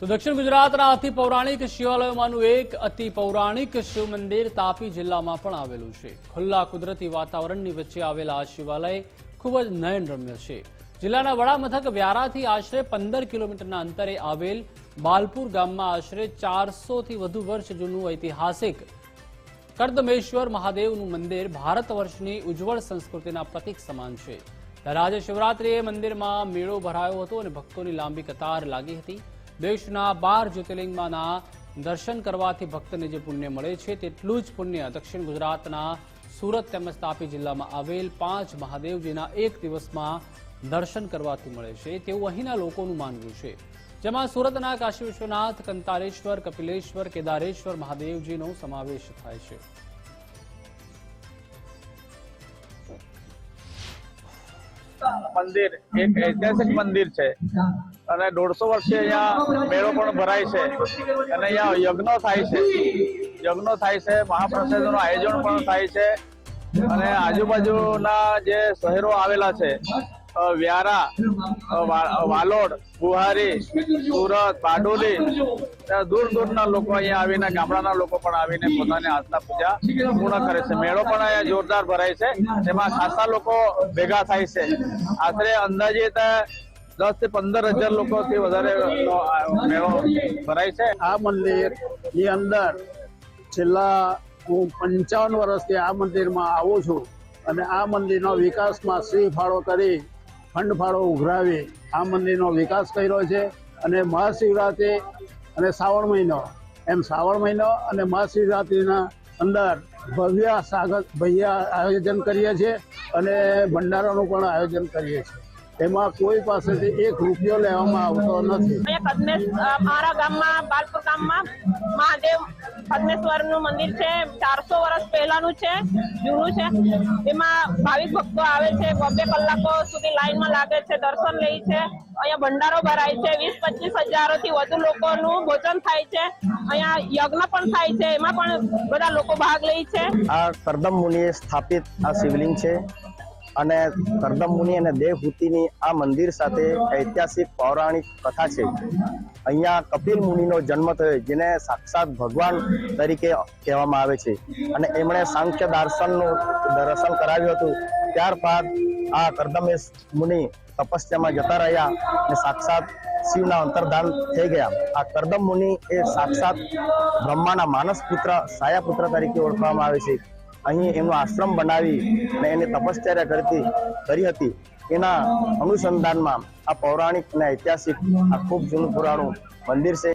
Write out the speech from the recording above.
તો દક્ષિણ ગુજરાતના અતિ પૌરાણિક શિવાલયોમાંનું એક અતિ પૌરાણિક શિવ મંદિર તાપી જિલ્લામાં પણ આવેલું છે. ખુલ્લા કુદરતી વાતાવરણની વચ્ચે આવેલા આ શિવાલય ખૂબ જ નયનરમ્ય છે. જિલ્લાના વડામથક વ્યારાથી આશરે પંદર કિલોમીટરના અંતરે આવેલ બાલપુર ગામમાં આશરે ચારસોથી વધુ વર્ષ જૂનું ઐતિહાસિક કર્દમેશ્વર મહાદેવનું મંદિર ભારત વર્ષની ઉજ્જવળ સંસ્કૃતિના પ્રતીક સમાન છે. ત્યારે આજે શિવરાત્રીએ મંદિરમાં મેળો ભરાયો હતો અને ભક્તોની લાંબી કતાર લાગી હતી. દેશના બાર જ્યોતિર્લિંગમાંના દર્શન કરવાથી ભક્તને જે પુણ્ય મળે છે, તેટલું જ પુણ્ય દક્ષિણ ગુજરાતના સુરત તેમજ તાપી જિલ્લામાં આવેલ પાંચ મહાદેવજીના એક દિવસમાં દર્શન કરવાથી મળે છે. તેવું અહીંના લોકોનું માનવું છે. જેમાં સુરતના કાશી વિશ્વનાથ, કંતારેશ્વર, કપિલેશ્વર, કેદારેશ્વર મહાદેવજીનો સમાવેશ થાય છે. મંદિર. એક ઐતિહાસિક મંદિર છે. અને દોઢસો વર્ષે અહીંયા મેળો પણ ભરાય છે. અને અહીંયા યજ્ઞો થાય છે. યજ્ઞો થાય છે, મહાપ્રસાદનું આયોજન પણ થાય છે. અને આજુબાજુના જે શહેરો આવેલા છે વ્યારા વાલોડ, બુહારી, સુરત પાડોલી દૂર દૂરના લોકો અહીંયા આવીને, ગામડાના લોકો પણ આવીને પોતાની આસ્થા પૂજા પૂર્ણ કરે છે. મેળો પણ અહીંયા જોરદાર ભરાય છે. તેમાં ખાસા લોકો ભેગા થાય છે. આશરે અંદાજિત દસથી પંદર હજાર લોકોથી વધારે મેળો ભરાય છે. આ મંદિરની અંદર છેલ્લા હું પંચાવન વર્ષથી આ મંદિરમાં આવું છું અને આ મંદિરનો વિકાસમાં શ્રી ફાળો કરી ફંડ ફાળો ઉઘરાવી આ મંદિરનો વિકાસ કર્યો છે અને મહાશિવરાત્રિ અને શ્રાવણ મહિનો, એમ શ્રાવણ મહિનો અને મહાશિવરાત્રિના અંદર ભવ્ય સ્વાગત ભવ્ય આયોજન કરીએ છીએ અને ભંડારાનું પણ આયોજન કરીએ છીએ. એમાં કોઈ પાસેથી એક રૂપિયો લેવામાં આવતો નથી. અહીંયા પદ્મેશ મારા ગામમાં બાલપુર ગામમાં મહાદેવ પદ્મેશ્વરનું મંદિર છે. ચારસો વર્ષ પહેલાનું છે જૂનું છે. એમાં ભાવિક ભક્તો આવે છે બબે કલાકો સુધી લાઈનમાં લાગે છે દર્શન લે છે. અહીંયા ભંડારો ભરાય છે. વીસ પચીસ હજારોથી વધુ લોકોનું ભોજન થાય છે. અહીંયા યજ્ઞ પણ થાય છે. એમાં પણ બધા લોકો ભાગ લે છે. આ કરદમ મુનિએ સ્થાપિત આ શિવલિંગ છે. અને કરદમ મુનિ અને દેવહૂતિની આ મંદિર સાથે ઐતિહાસિક પૌરાણિક કથા છે. અહીંયા કપિલ મુનિનો જન્મ થયો, જેને સાક્ષાત ભગવાન તરીકે કહેવામાં આવે છે. અને એમણે સાંખ્ય દર્શનનું દર્શન કરાવ્યું હતું. ત્યારબાદ આ કરદમેશ મુનિ તપસ્યામાં જતા રહ્યા અને સાક્ષાત શિવના અંતર્ધાન થઈ ગયા. આ કરદમ મુનિ એ સાક્ષાત બ્રહ્માના માનસ પુત્ર, સાયા પુત્ર તરીકે ઓળખવામાં આવે છે. અહીં એમનો આશ્રમ બનાવી અને એને તપશ્ચર્યા કરતી, કરી હતી. એના અનુસંધાનમાં આ પૌરાણિક અને ઐતિહાસિક આ ખૂબ જૂનું પુરાણું મંદિર છે.